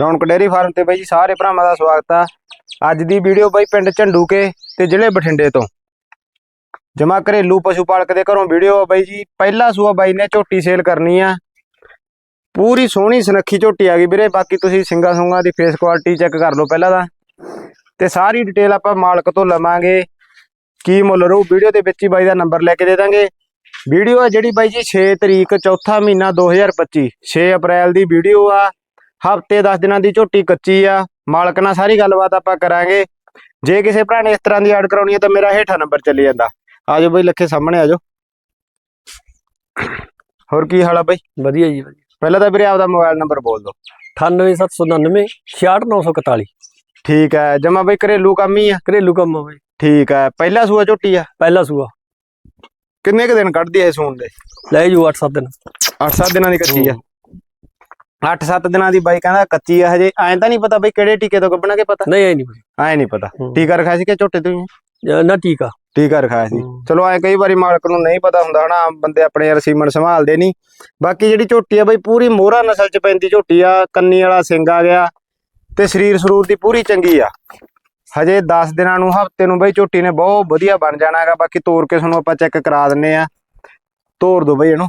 ਰੌਣਕ dairy farm ਤੇ ਬਾਈ ਜੀ ਸਾਰੇ ਭਰਾਵਾਂ ਦਾ ਸਵਾਗਤ ਆ। ਅੱਜ ਦੀ ਵੀਡੀਓ ਬਾਈ ਪਿੰਡ ਝੰਡੂਕੇ ਤੇ ਜ਼ਿਲ੍ਹੇ ਬਠਿੰਡੇ ਤੋਂ। ਜਮਾ ਘਰੇਲੂ ਪਸ਼ੂ ਪਾਲਕ ਦੇ ਘਰੋਂ ਵੀਡੀਓ ਆ ਬਾਈ ਜੀ। ਪਹਿਲਾ ਸੂਆ ਬਾਈ ਨੇ ਝੋਟੀ ਸੇਲ ਕਰਨੀ ਆ। ਪੂਰੀ ਸੋਹਣੀ ਸੁਨੱਖੀ ਝੋਟੀ ਆ ਗਈ ਵੀਰੇ। ਬਾਕੀ ਤੁਸੀਂ ਸਿੰਗਾ ਸੁੰਗਾ ਦੀ ਫੇਸ ਕੁਆਲਿਟੀ ਚੈੱਕ ਕਰ ਲਓ ਪਹਿਲਾਂ ਦਾ। ਤੇ ਸਾਰੀ ਡਿਟੇਲ ਆਪਾਂ ਮਾਲਕ ਤੋਂ ਲਵਾਂਗੇ। ਕੀ ਮੁੱਲ ਰਹੂ ਵੀਡੀਓ ਦੇ ਵਿੱਚ ਹੀ ਬਾਈ ਦਾ ਨੰਬਰ ਲੈ ਕੇ ਦੇ ਦਾਂਗੇ। ਵੀਡੀਓ ਆ ਜਿਹੜੀ ਬਾਈ ਜੀ 6 ਤਰੀਕ ਚੌਥਾ ਮਹੀਨਾ 2025 6 ਅਪ੍ਰੈਲ ਦੀ ਵੀਡੀਓ ਆ। ਹਫ਼ਤੇ 10 ਦਿਨਾਂ ਦੀ ਝੋਟੀ ਕੱਚੀ ਆ ਮਾਲਕ ਨਾਲ ਸਾਰੀ ਗੱਲਬਾਤ ਆਪਾਂ ਕਰਾਂਗੇ। ਜੇ ਕਿਸੇ ਭਰਾ ਨੇ ਇਸ ਤਰ੍ਹਾਂ ਦੀ ਐਡ ਕਰਾਉਣੀ ਹੈ ਤਾਂ ਮੇਰਾ ਹੇਠਾਂ ਨੰਬਰ ਚੱਲੀ ਜਾਂਦਾ। ਆਜੋ ਬਾਈ ਲੱਖੇ ਸਾਹਮਣੇ ਆਜੋ। ਹੋਰ ਕੀ ਹਾਲ ਆ ਬਾਈ? ਵਧੀਆ ਜੀ ਵਧੀਆ। ਪਹਿਲਾਂ ਤਾਂ ਵੀਰੇ ਆਪਦਾ ਮੋਬਾਈਲ ਨੰਬਰ ਬੋਲ ਦਿਓ। 98799 66941 ਠੀਕ ਹੈ ਜਮਾ ਬਾਈ ਘਰੇਲੂ ਕੰਮ ਹੀ ਆ। ਘਰੇਲੂ ਕੰਮ ਆ ਬਈ। ਠੀਕ ਹੈ ਪਹਿਲਾ ਸੂਆ ਝੋਟੀ ਆ? ਪਹਿਲਾ ਸੂਆ। ਕਿੰਨੇ ਕੁ ਦਿਨ ਕੱਢਦੀ ਐ ਸੂਣ ਦੇ? ਲੈ ਜੂ 8-7 ਦਿਨ। 8-7 ਦਿਨਾਂ ਦੀ ਕੱਚੀ ਆ। 8-7 ਦਿਨਾਂ ਦੀ ਬਾਈ ਕਹਿੰਦਾ ਕੱਚੀ ਆ ਹਜੇ। ਐਂ ਤਾਂ ਨਹੀਂ ਪਤਾ ਬਈ ਕਿਹੜੇ ਟੀਕੇ ਤੋਂ ਕੱਢਣਾ ਕਿ ਪਤਾ? ਨਹੀਂ ਐ ਨਹੀਂ ਐਂ ਨਹੀਂ ਪਤਾ। ਹੂੰ। ਟੀਕਾ ਰਖਾਇਆ ਸੀ ਕਿ ਝੋਟੇ ਤੋਂ ਹੀ? ਬਈ ਨਾ ਟੀਕਾ। ਟੀਕਾ ਰਖਾਇਆ ਸੀ। ਹੂੰ। ਚਲੋ ਐ ਕਈ ਵਾਰੀ ਮਾਲਕ ਨੂੰ ਨਹੀਂ ਪਤਾ ਹੁੰਦਾ ਹਨਾ ਬੰਦੇ ਆਪਣੇ ਯਾਰ ਸੀਮਨ ਸੰਭਾਲਦੇ ਨਹੀਂ। ਬਾਕੀ ਜਿਹੜੀ ਝੋਟੀ ਆ ਬਈ ਪੂਰੀ ਮੋਹਰਾ ਨਸਲ ਚ ਪੈਂਦੀ ਝੋਟੀ ਆ ਕੰਨੀ ਵਾਲਾ ਸਿੰਘ ਆ ਗਿਆ ਤੇ ਸਰੀਰ ਸਰੂਰ ਦੀ ਪੂਰੀ ਚੰਗੀ ਆ। ਹਜੇ 10 ਦਿਨਾਂ ਨੂੰ ਹਫ਼ਤੇ ਨੂੰ ਬਈ ਝੋਟੀ ਨੇ ਬਹੁਤ ਵਧੀਆ ਬਣ ਜਾਣਾ ਹੈਗਾ। ਬਾਕੀ ਤੋੜ ਕੇ ਤੁਹਾਨੂੰ ਆਪਾਂ ਚੈੱਕ ਕਰਾ ਦਿੰਨੇ ਆ। ਤੋੜ ਦੋ ਬਈ ਇਹਨੂੰ।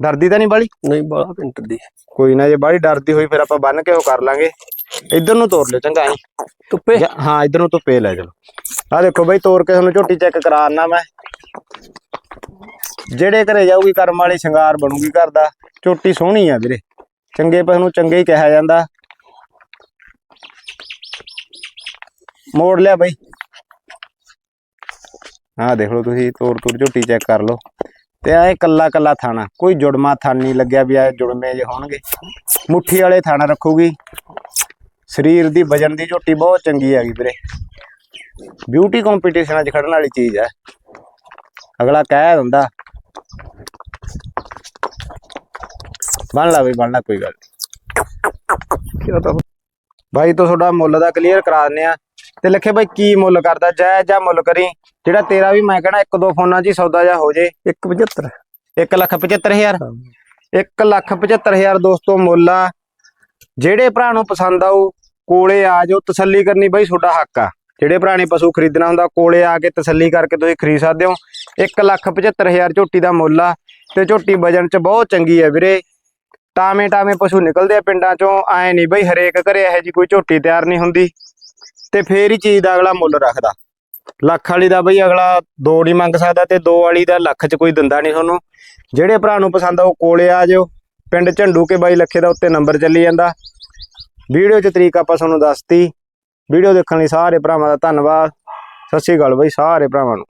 ਡਰਦੀ ਤਾਂ ਨਹੀਂ ਬਾਲੀ? ਨਹੀਂ ਬਾਲਾ ਪਿੰਟ ਦੀ ਕੋਈ ਨਾ ਜੇ ਬਾਲੀ ਡਰਦੀ ਹੋਈ ਫਿਰ ਆਪਾਂ ਬੰਨ ਕੇ ਉਹ ਕਰ ਲਾਂਗੇ। ਇੱਧਰ ਨੂੰ ਤੋੜ ਲਿਓ ਚੰਗਾ ਐਂ ਧੁੱਪੇ? ਹਾਂ ਇਧਰ ਨੂੰ ਧੁੱਪੇ ਲੈ ਚਲੋ ਆ ਦੇਖੋ ਬਈ ਤੋੜ ਕੇ ਤੁਹਾਨੂੰ ਝੋਟੀ ਚੈੱਕ ਕਰਾਉਣਾ ਮੈਂ। ਜਿਹੜੇ ਘਰੇ ਜਾਊਗੀ ਕਰਮ ਵਾਲੀ ਸ਼ਿੰਗਾਰ ਬਣੂਗੀ ਘਰ ਦਾ। ਝੋਟੀ ਸੋਹਣੀ ਆ ਵੀਰੇ। ਚੰਗੇ ਪਸ ਨੂੰ ਚੰਗੇ ਹੀ ਕਿਹਾ ਜਾਂਦਾ। ਮੋੜ ਲਿਆ ਬਈ। ਆਹ ਦੇਖ ਲਓ ਤੁਸੀਂ ਤੋੜ ਤੋੜ ਝੋਟੀ ਚੈੱਕ ਕਰ ਲਓ। ਤੇ ਇਹ ਕੱਲਾ ਕੱਲਾ ਥਾਣਾ ਕੋਈ ਜੁੜਮਾ ਥਣ ਨਹੀਂ ਲੱਗਿਆ ਵੀ ਆ ਜੁੜਮੇ ਜੇ ਹੋਣਗੇ। ਮੁੱਠੀ ਵਾਲੇ ਥਾਣਾ ਰੱਖੂਗੀ। ਸਰੀਰ ਦੀ ਵਜਨ ਦੀ ਝੋਟੀ ਬਹੁਤ ਚੰਗੀ ਹੈਗੀ ਵੀਰੇ। ਬਿਊਟੀ ਕੰਪੀਟੀਸ਼ਨਾਂ 'ਚ ਖੜਨ ਵਾਲੀ ਚੀਜ਼ ਹੈ। ਅਗਲਾ ਕਹਿ ਦਿੰਦਾ। ਬਣ ਲਾ ਬਈ ਬਣ ਲਾ ਕੋਈ ਗੱਲ ਨੀ। ਬਾਈ ਤੋਂ ਤੁਹਾਡਾ ਮੁੱਲ ਦਾ ਕਲੀਅਰ ਕਰਾ ਦਿੰਨੇ ਆ। ਤੇ ਲਿਖੇ ਬਾਈ ਕੀ ਮੁੱਲ ਕਰਦਾ ਜਾਇਜ਼ ਜਾਂ ਮੁੱਲ ਕਰੀ? ਜਿਹੜਾ ਤੇਰਾ ਵੀ ਮੈਂ ਕਹਿਣਾ ਇੱਕ ਦੋ ਫੋਨਾਂ 'ਚ ਹੀ ਸੌਦਾ ਜਾ ਹੋ ਜੇ। 175 1 ਲੱਖ 75000 ਇੱਕ ਲੱਖ 75000 ਦੋਸਤੋ ਮੁੱਲ ਆ। ਜਿਹੜੇ ਭਰਾ ਨੂੰ ਪਸੰਦ ਆਊ ਕੋਲੇ ਆ ਜਾਓ ਤਸੱਲੀ ਕਰਨੀ ਬਈ ਤੁਹਾਡਾ ਹੱਕ ਆ। ਜਿਹੜੇ ਭਰਾ ਨੇ ਪਸ਼ੂ ਖਰੀਦਣਾ ਹੁੰਦਾ ਕੋਲੇ ਆ ਕੇ ਤਸੱਲੀ ਕਰਕੇ ਤੁਸੀਂ ਖਰੀਦ ਸਕਦੇ ਹੋ। ਇੱਕ ਲੱਖ 75000 ਝੋਟੀ ਦਾ ਮੁੱਲ ਆ ਤੇ ਝੋਟੀ ਵਜਨ ਚ ਬਹੁਤ ਚੰਗੀ ਆ ਵੀਰੇ। ਟਾਵੇਂ ਟਾਵੇਂ ਪਸ਼ੂ ਨਿਕਲਦੇ ਆ ਪਿੰਡਾਂ ਚੋਂ ਐ ਨਹੀਂ ਬਈ ਹਰੇਕ ਘਰੇ ਇਹੋ ਜੀ ਕੋਈ ਝੋਟੀ ਤਿਆਰ ਨਹੀਂ ਹੁੰਦੀ। ਤੇ ਫੇਰ ਹੀ ਚੀਜ਼ ਦਾ ਅਗਲਾ ਮੁੱਲ ਰੱਖਦਾ। ਲੱਖ ਵਾਲੀ ਦਾ ਬਈ ਅਗਲਾ ਦੋ ਨਹੀਂ ਮੰਗ ਸਕਦਾ ਤੇ ਦੋ ਵਾਲੀ ਦਾ ਲੱਖ ਚ ਕੋਈ ਦਿੰਦਾ ਨਹੀਂ ਤੁਹਾਨੂੰ। ਜਿਹੜੇ ਭਰਾ ਨੂੰ ਪਸੰਦ ਆ ਉਹ ਕੋਲੇ ਆ ਜਾਓ। ਪਿੰਡ ਝੰਡੂ ਕੇ ਬਾਈ ਲੱਖੇ ਦਾ ਉੱਤੇ ਨੰਬਰ ਚੱਲੀ ਜਾਂਦਾ। ਵੀਡੀਓ 'ਚ ਤਰੀਕ ਆਪਾਂ ਤੁਹਾਨੂੰ ਦੱਸਤੀ। ਵੀਡੀਓ ਦੇਖਣ ਲਈ ਸਾਰੇ ਭਰਾਵਾਂ ਦਾ ਧੰਨਵਾਦ। ਸਤਿ ਸ਼੍ਰੀ ਅਕਾਲ ਬਾਈ, ਸਾਰੇ ਭਰਾਵਾਂ ਨੂੰ।